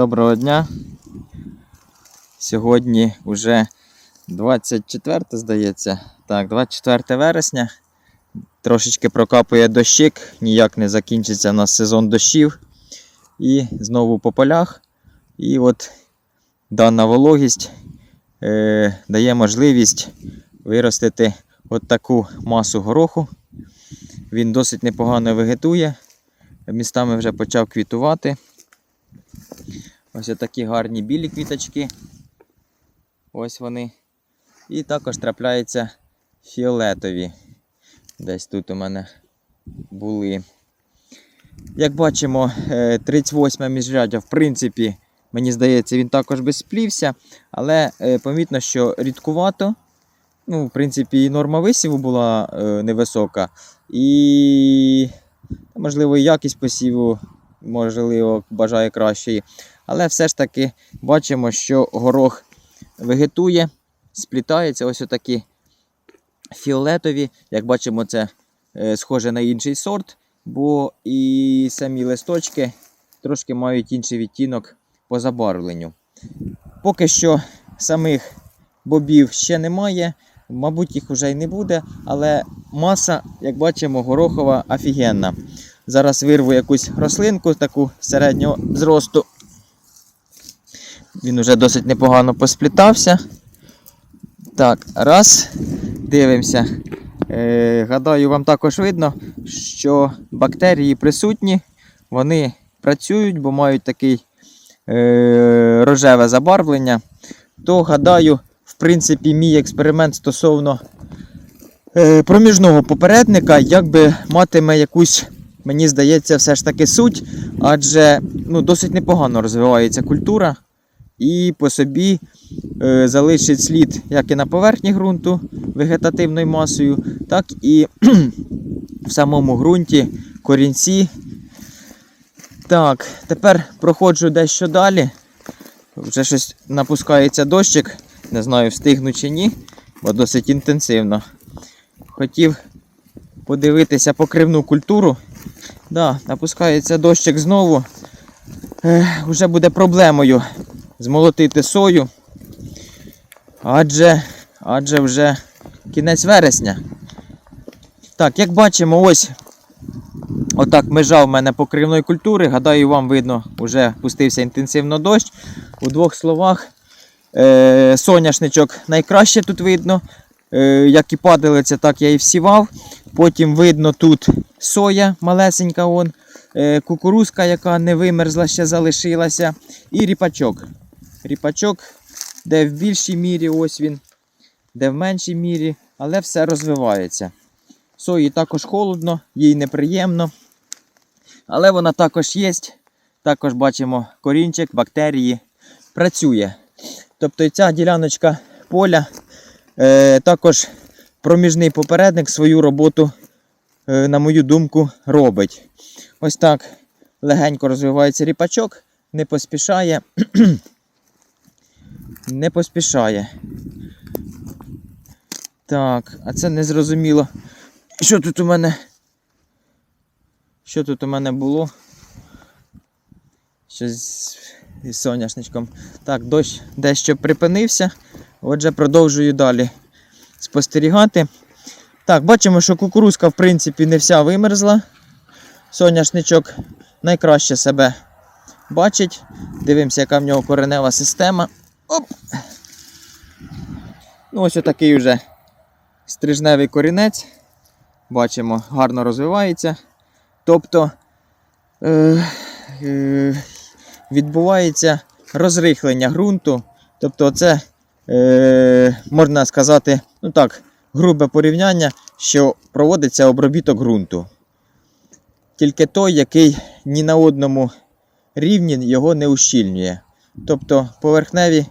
Доброго дня. Сьогодні вже 24, здається. Так, 24 вересня. Трошечки прокапує дощик, ніяк не закінчиться у нас сезон дощів. І знову по полях. І от дана вологість е, дає можливість виростити от таку масу гороху. Він досить непогано вегетує. Містами вже почав квітувати. Ось такі гарні білі квіточки. Ось вони. І також трапляються фіолетові. Десь тут у мене були. Як бачимо, е, 38 міжряддя, в принципі, мені здається, він також безплівся, але е, помітно, що рідкувато. Ну, в принципі, і норма висіву була е, невисока. І, можливо, і якість посіву, можливо, бажає кращої. Але все ж таки бачимо, що горох вегетує, сплітається. Ось отакі фіолетові. Як бачимо, це е, схоже на інший сорт, бо і самі листочки трошки мають інший відтінок по забарвленню. Поки що самих бобів ще немає, мабуть, їх вже й не буде, але маса, як бачимо, горохова офігенна. Зараз вирву якусь рослинку таку середнього зросту. Він уже досить непогано посплітався. Так, раз. Дивимося. Е, гадаю, вам також видно, що бактерії присутні, вони працюють, бо мають такий е, рожеве забарвлення. То, гадаю, в принципі, мій експеримент стосовно е, проміжного попередника, якби матиме якусь, мені здається, все ж таки суть, адже ну, досить непогано розвивається культура і по собі е, залишить слід як і на поверхні ґрунту вегетативною масою, так і в самому ґрунті корінці. Так, тепер проходжу дещо далі. Вже щось напускається дощик. Не знаю, встигну чи ні, бо досить інтенсивно. Хотів подивитися покривну культуру. Да, напускається дощик знову. Е, вже буде проблемою змолотити сою. Адже, адже вже кінець вересня. Так, як бачимо, ось отак межа в мене покривної культури. Гадаю, вам видно, вже пустився інтенсивно дощ. У двох словах, е, соняшничок найкраще тут видно. Е, як і падалиця, так я і всівав. Потім видно тут соя малесенька, вон, е, кукурузка, яка не вимерзла, ще залишилася. І ріпачок. Ріпачок, де в більшій мірі, ось він, де в меншій мірі, але все розвивається. Сої також холодно, їй неприємно. Але вона також є. Також бачимо корінчик, бактерії. Працює. Тобто ця діляночка поля е, також проміжний попередник свою роботу, е, на мою думку, робить. Ось так легенько розвивається ріпачок, не поспішає. не поспішає. Так, а це не зрозуміло. Що тут у мене? Що тут у мене було? Щось із соняшничком. Так, дощ дещо припинився. Отже, продовжую далі спостерігати. Так, бачимо, що кукурузка, в принципі, не вся вимерзла. Соняшничок найкраще себе бачить. Дивимося, яка в нього коренева система. Оп! Ну, ось отакий вже стрижневий корінець. Бачимо, гарно розвивається. Тобто е, е, відбувається розрихлення ґрунту. Тобто, це, е, можна сказати, ну так, грубе порівняння, що проводиться обробіток ґрунту. Тільки той, який ні на одному рівні його не ущільнює. Тобто поверхневі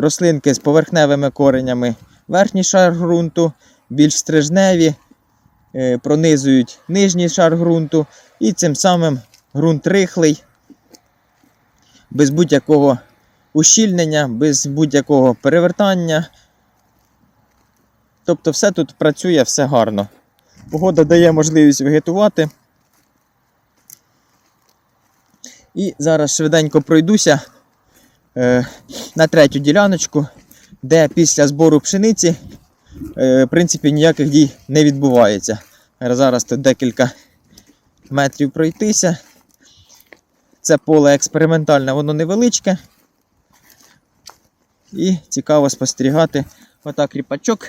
рослинки з поверхневими коренями верхній шар ґрунту, більш стрижневі, е, пронизують нижній шар ґрунту, і цим самим ґрунт рихлий, без будь-якого ущільнення, без будь-якого перевертання. Тобто все тут працює, все гарно. Погода дає можливість вегетувати. І зараз швиденько пройдуся е, на третю діляночку, де після збору пшениці е, в принципі ніяких дій не відбувається. Зараз тут декілька метрів пройтися. Це поле експериментальне, воно невеличке. І цікаво спостерігати. Отак ріпачок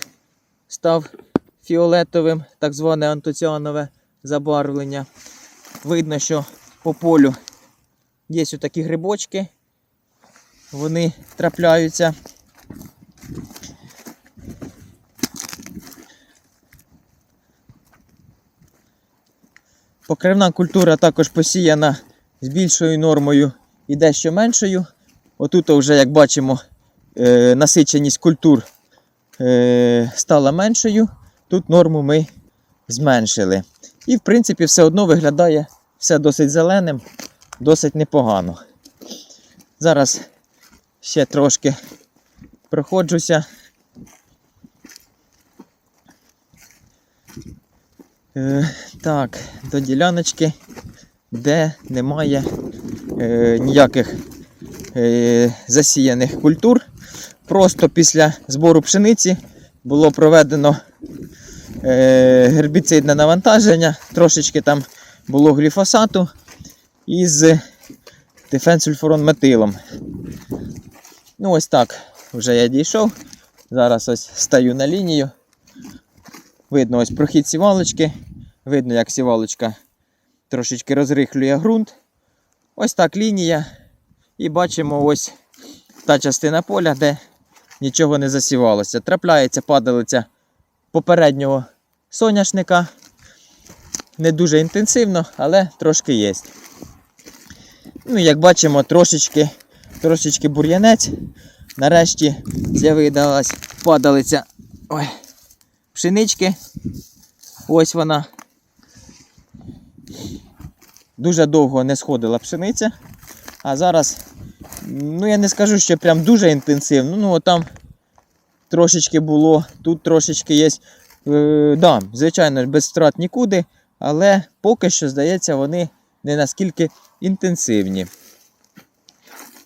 став фіолетовим, так зване антоціанове забарвлення. Видно, що по полю є такі грибочки. Вони трапляються. Покривна культура також посіяна з більшою нормою і дещо меншою. Отут вже, як бачимо, е, насиченість культур е, стала меншою. Тут норму ми зменшили. І, в принципі, все одно виглядає все досить зеленим, досить непогано. Зараз ще трошки проходжуся. Е, так, до діляночки, де немає е, ніяких е, засіяних культур. Просто після збору пшениці було проведено е, гербіцидне навантаження, трошечки там було гліфосату із дифенсульфуронметилом. Ну, ось так вже я дійшов. Зараз ось стаю на лінію. Видно ось прохід сівалочки. Видно, як сівалочка трошечки розрихлює ґрунт. Ось так лінія. І бачимо ось та частина поля, де нічого не засівалося. Трапляється падалиця попереднього соняшника. Не дуже інтенсивно, але трошки є. Ну, як бачимо, трошечки, трошечки бур'янець. Нарешті з'явилась падалиця ой, пшенички. Ось вона. Дуже довго не сходила пшениця. А зараз, ну я не скажу, що прям дуже інтенсивно. Ну, там трошечки було, тут трошечки є. Е, да, звичайно, без втрат нікуди, але поки що, здається, вони не наскільки інтенсивні.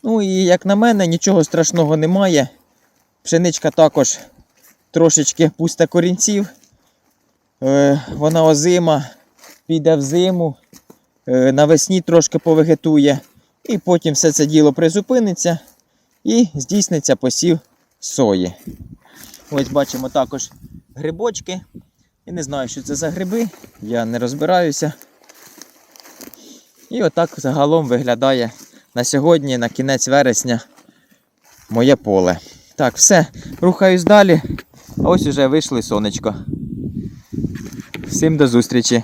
Ну і як на мене, нічого страшного немає. Пшеничка також трошечки пусте корінців. Е, вона озима, піде в зиму, е, навесні трошки повегетує. І потім все це діло призупиниться і здійсниться посів сої. Ось бачимо також грибочки. Я не знаю, що це за гриби, я не розбираюся. І отак загалом виглядає на сьогодні, на кінець вересня, моє поле. Так, все, рухаюсь далі. Ось уже вийшли сонечко. Всім до зустрічі!